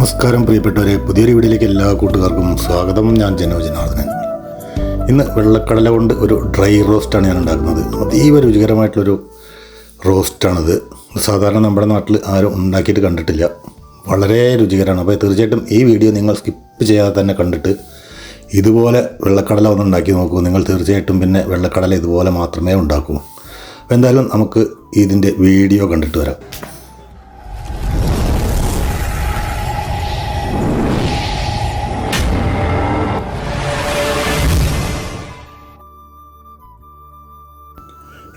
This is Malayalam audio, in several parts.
നമസ്കാരം പ്രിയപ്പെട്ടവരെ പുതിയൊരു വീഡിയോയിലേക്ക് എല്ലാ കൂട്ടുകാർക്കും സ്വാഗതം. ഞാൻ ജനോജനാഥനൻ ഇന്ന് വെള്ളക്കടല കൊണ്ട് ഒരു ഡ്രൈ റോസ്റ്റാണ് ഞാൻ ഉണ്ടാക്കുന്നത്. അതീവ രുചികരമായിട്ടുള്ളൊരു റോസ്റ്റാണിത്. സാധാരണ നമ്മുടെ നാട്ടിൽ ആരും ഉണ്ടാക്കിയിട്ട് കണ്ടിട്ടില്ല. വളരെ രുചികരമാണ്. അപ്പോൾ തീർച്ചയായിട്ടും ഈ വീഡിയോ നിങ്ങൾ സ്കിപ്പ് ചെയ്യാതെ തന്നെ കണ്ടിട്ട് ഇതുപോലെ വെള്ളക്കടല ഒന്ന് ഉണ്ടാക്കി നോക്കൂ. നിങ്ങൾ തീർച്ചയായിട്ടും പിന്നെ വെള്ളക്കടല ഇതുപോലെ മാത്രമേ ഉണ്ടാക്കൂ. അപ്പോൾ എന്തായാലും നമുക്ക് ഇതിന്റെ വീഡിയോ കണ്ടിട്ട് വരാം.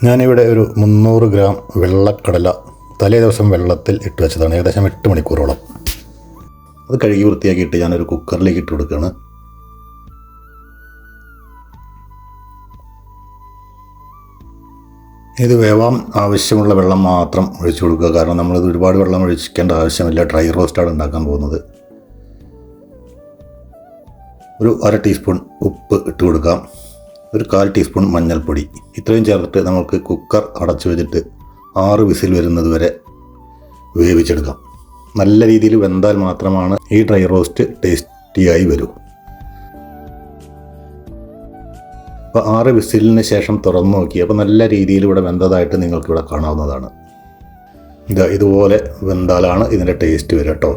ഞാനിവിടെ ഒരു മുന്നൂറ് ഗ്രാം വെള്ളക്കടല തലേ ദിവസം വെള്ളത്തിൽ ഇട്ട് വെച്ചതാണ്. ഏകദേശം എട്ട് മണിക്കൂറോളം. അത് കഴുകി വൃത്തിയാക്കിയിട്ട് ഞാനൊരു കുക്കറിലേക്ക് ഇട്ട് കൊടുക്കുകയാണ്. ഇത് വേവാൻ ആവശ്യമുള്ള വെള്ളം മാത്രം ഒഴിച്ചു കൊടുക്കുക. കാരണം നമ്മളിത് ഒരുപാട് വെള്ളം ഒഴിക്കേണ്ട ആവശ്യമില്ല. ഡ്രൈ റോസ്റ്റാണ് ഉണ്ടാക്കാൻ പോകുന്നത്. ഒരു അര ടീസ്പൂൺ ഉപ്പ് ഇട്ട് കൊടുക്കാം. ഒരു കാൽ ടീസ്പൂൺ മഞ്ഞൾപ്പൊടി. ഇത്രയും ചേർത്തിട്ട് നമുക്ക് കുക്കർ അടച്ചു വെച്ചിട്ട് ആറ് വിസിൽ വരുന്നത് വരെ വേവിച്ചെടുക്കാം. നല്ല രീതിയിൽ വെന്താൽ മാത്രമാണ് ഈ ഡ്രൈ റോസ്റ്റ് ടേസ്റ്റിയായി വരൂ. അപ്പോൾ ആറ് വിസിലിന് ശേഷം തുറന്നു നോക്കി. അപ്പോൾ നല്ല രീതിയിൽ ഇവിടെ വെന്തതായിട്ട് നിങ്ങൾക്കിവിടെ കാണാവുന്നതാണ്. ഇതാ ഇതുപോലെ വെന്താലാണ് ഇതിന്റെ ടേസ്റ്റ് വരിക കേട്ടോ.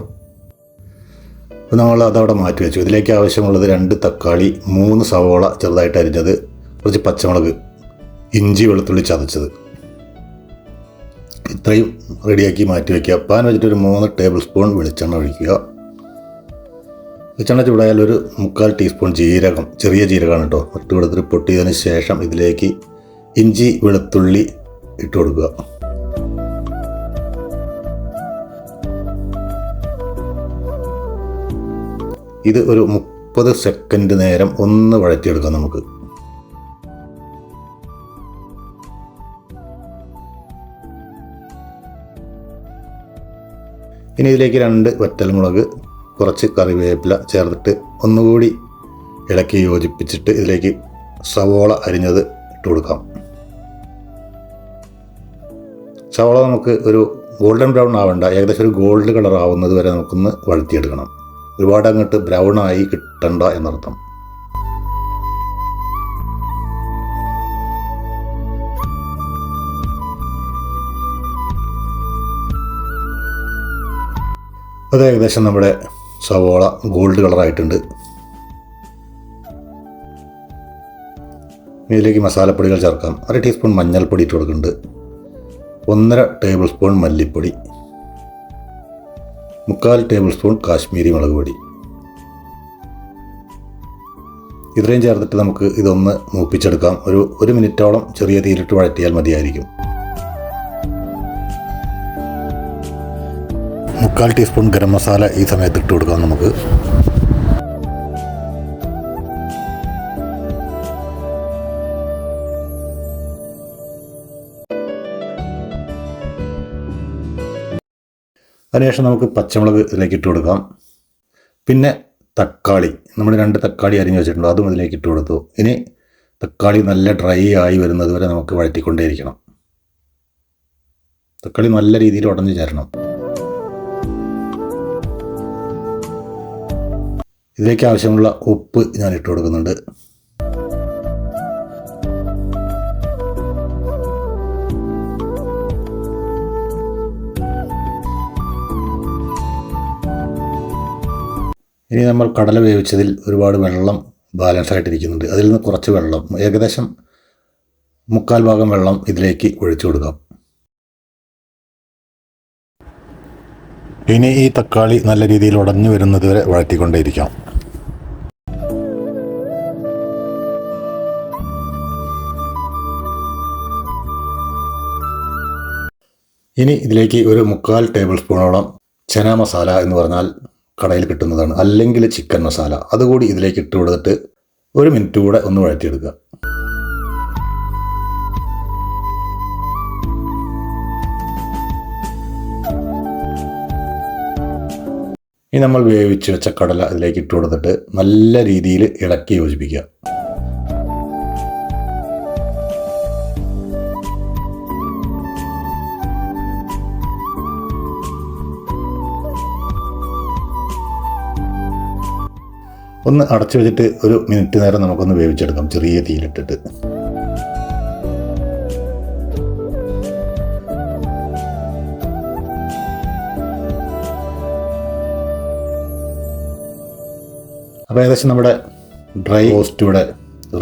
അപ്പോൾ നമ്മൾ അതവിടെ മാറ്റി വെച്ചു. ഇതിലേക്ക് ആവശ്യമുള്ളത് രണ്ട് തക്കാളി മൂന്ന് സവോള ചെറുതായിട്ട് അരിഞ്ഞത് കുറച്ച് പച്ചമുളക് ഇഞ്ചി വെളുത്തുള്ളി ചതച്ചത്. ഇത്രയും റെഡിയാക്കി മാറ്റി വയ്ക്കുക പാൻ വെച്ചിട്ട് ഒരു മൂന്ന് ടേബിൾ സ്പൂൺ വെളിച്ചെണ്ണ ഒഴിക്കുക. വെളിച്ചെണ്ണ ചൂടായാൽ ഒരു മുക്കാൽ ടീസ്പൂൺ ജീരകം ചെറിയ ജീരകമാണ് കേട്ടോ. ഇട്ട് കൊടുത്തിട്ട് പൊട്ടിയതിന് ശേഷം ഇതിലേക്ക് ഇഞ്ചി വെളുത്തുള്ളി ഇട്ട് കൊടുക്കുക. ഇത് ഒരു മുപ്പത് സെക്കൻഡ് നേരം ഒന്ന് വഴറ്റിയെടുക്കാം നമുക്ക്. ഇനി ഇതിലേക്ക് രണ്ട് വറ്റൽമുളക് കുറച്ച് കറിവേപ്പില ചേർത്തിട്ട് ഒന്നുകൂടി ഇളക്കി യോജിപ്പിച്ചിട്ട് ഇതിലേക്ക് സവോള അരിഞ്ഞത് ഇട്ട് കൊടുക്കാം. സവോള നമുക്ക് ഒരു ഗോൾഡൻ ബ്രൗൺ ആവേണ്ട ഏകദേശം ഒരു ഗോൾഡ് കളർ ആവുന്നത് വരെ നമുക്കൊന്ന് വഴറ്റിയെടുക്കണം. ഒരുപാട് അങ്ങോട്ട് ബ്രൗൺ ആയി കിട്ടണ്ട എന്നർത്ഥം. അത് ഏകദേശം നമ്മുടെ സവോള ഗോൾഡ് കളറായിട്ടുണ്ട് ഇതിലേക്ക് മസാലപ്പൊടികൾ ചേർക്കാം. അര ടീസ്പൂൺ മഞ്ഞൾപ്പൊടി ഇട്ട് കൊടുക്കുന്നുണ്ട്. ഒന്നര ടേബിൾ സ്പൂൺ മല്ലിപ്പൊടി. മുക്കാൽ ടേബിൾ സ്പൂൺ കാശ്മീരി മുളക് പൊടി. ഇത്രയും ചേർത്തിട്ട് നമുക്ക് ഇതൊന്ന് മൂപ്പിച്ചെടുക്കാം. ഒരു ഒരു മിനിറ്റോളം ചെറിയ തീരിട്ട് വഴറ്റിയാൽ മതിയായിരിക്കും. മുക്കാൽ ടീസ്പൂൺ ഗരം മസാല ഈ സമയത്ത് ഇട്ട് കൊടുക്കാം നമുക്ക്. അതിനുശേഷം നമുക്ക് പച്ചമുളക് ഇതിലേക്ക് ഇട്ട് കൊടുക്കാം. പിന്നെ തക്കാളി. നമ്മൾ രണ്ട് തക്കാളി അരിഞ്ഞ് വെച്ചിട്ടുണ്ട്. അതും ഇതിലേക്ക് ഇട്ട് കൊടുത്തു. ഇനി തക്കാളി നല്ല ഡ്രൈ ആയി വരുന്നത് വരെ നമുക്ക് വഴറ്റിക്കൊണ്ടേയിരിക്കണം. തക്കാളി നല്ല രീതിയിൽ ഉടഞ്ഞു ചേരണം. ഇതിലേക്ക് ആവശ്യമുള്ള ഉപ്പ് ഞാൻ ഇട്ട് കൊടുക്കുന്നുണ്ട്. ഇനി നമ്മൾ കടല വേവിച്ചതിൽ ഒരുപാട് വെള്ളം ബാലൻസ് ആയിട്ടിരിക്കുന്നുണ്ട്. അതിൽ നിന്ന് കുറച്ച് വെള്ളം ഏകദേശം മുക്കാൽ ഭാഗം വെള്ളം ഇതിലേക്ക് ഒഴിച്ചു കൊടുക്കാം. ഇനി ഈ തക്കാളി നല്ല രീതിയിൽ ഉടഞ്ഞു വരുന്നത് വരെ വഴറ്റിക്കൊണ്ടേയിരിക്കാം. ഇനി ഇതിലേക്ക് ഒരു മുക്കാൽ ടേബിൾ സ്പൂണോളം ചന മസാല എന്ന് പറഞ്ഞാൽ കടയിൽ കിട്ടുന്നതാണ്. അല്ലെങ്കിൽ ചിക്കൻ മസാല. അതുകൂടി ഇതിലേക്ക് ഇട്ട് കൊടുത്തിട്ട് ഒരു മിനിറ്റ് കൂടെ ഒന്ന് വഴറ്റിയെടുക്കുക. ഇനി നമ്മൾ വേവിച്ച് വെച്ച കടല ഇതിലേക്ക് ഇട്ട് കൊടുത്തിട്ട് നല്ല രീതിയിൽ ഇളക്കി യോജിപ്പിക്കുക. ഒന്ന് അടച്ചു വെച്ചിട്ട് ഒരു മിനിറ്റ് നേരം നമുക്കൊന്ന് വേവിച്ചെടുക്കാം. ചെറിയ തീയിലിട്ടിട്ട്. അപ്പോൾ ഏകദേശം നമ്മുടെ ഡ്രൈ റോസ്റ്റ് ഇവിടെ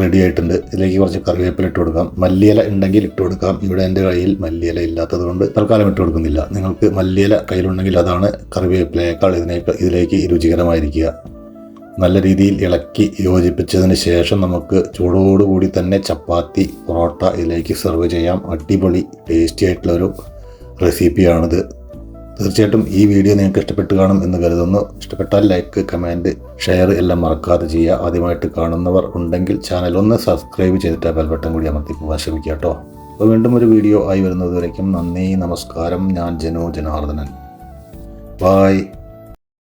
റെഡി ആയിട്ടുണ്ട്. ഇതിലേക്ക് കുറച്ച് കറിവേപ്പില ഇട്ട് കൊടുക്കാം. മല്ലിയില ഉണ്ടെങ്കിൽ ഇട്ട് കൊടുക്കാം. ഇവിടെ എന്റെ കയ്യിൽ മല്ലിയില ഇല്ലാത്തത് കൊണ്ട് തൽക്കാലം ഇട്ട് കൊടുക്കുന്നില്ല. നിങ്ങൾക്ക് മല്ലിയില കയ്യിലുണ്ടെങ്കിൽ അതാണ് കറിവേപ്പിലയേക്കാൾ ഇതിനേക്ക് ഇതിലേക്ക് രുചികരമായിരിക്കുക. നല്ല രീതിയിൽ ഇളക്കി യോജിപ്പിച്ചതിന് ശേഷം നമുക്ക് ചൂടോടുകൂടി തന്നെ ചപ്പാത്തി പൊറോട്ട ഇതിലേക്ക് സെർവ് ചെയ്യാം. അടിപൊളി ടേസ്റ്റി ആയിട്ടുള്ളൊരു റെസിപ്പിയാണിത് തീർച്ചയായിട്ടും ഈ വീഡിയോ നിങ്ങൾക്ക് ഇഷ്ടപ്പെട്ട് കാണും എന്ന് കരുതുന്നു. ഇഷ്ടപ്പെട്ടാൽ ലൈക്ക് കമന്റ് ഷെയർ എല്ലാം മറക്കാതെ ചെയ്യുക. ആദ്യമായിട്ട് കാണുന്നവർ ഉണ്ടെങ്കിൽ ചാനൽ ഒന്ന് സബ്സ്ക്രൈബ് ചെയ്തിട്ട് ബെൽബട്ടൺ കൂടി അമർത്തി പോകാൻ ശ്രമിക്കുക കേട്ടോ അപ്പോൾ വീണ്ടും ഒരു വീഡിയോ ആയി വരുന്നതുവരേക്കും നന്ദി നമസ്കാരം. ഞാൻ ജനോ ജനാർദ്ദനൻ. ബായ്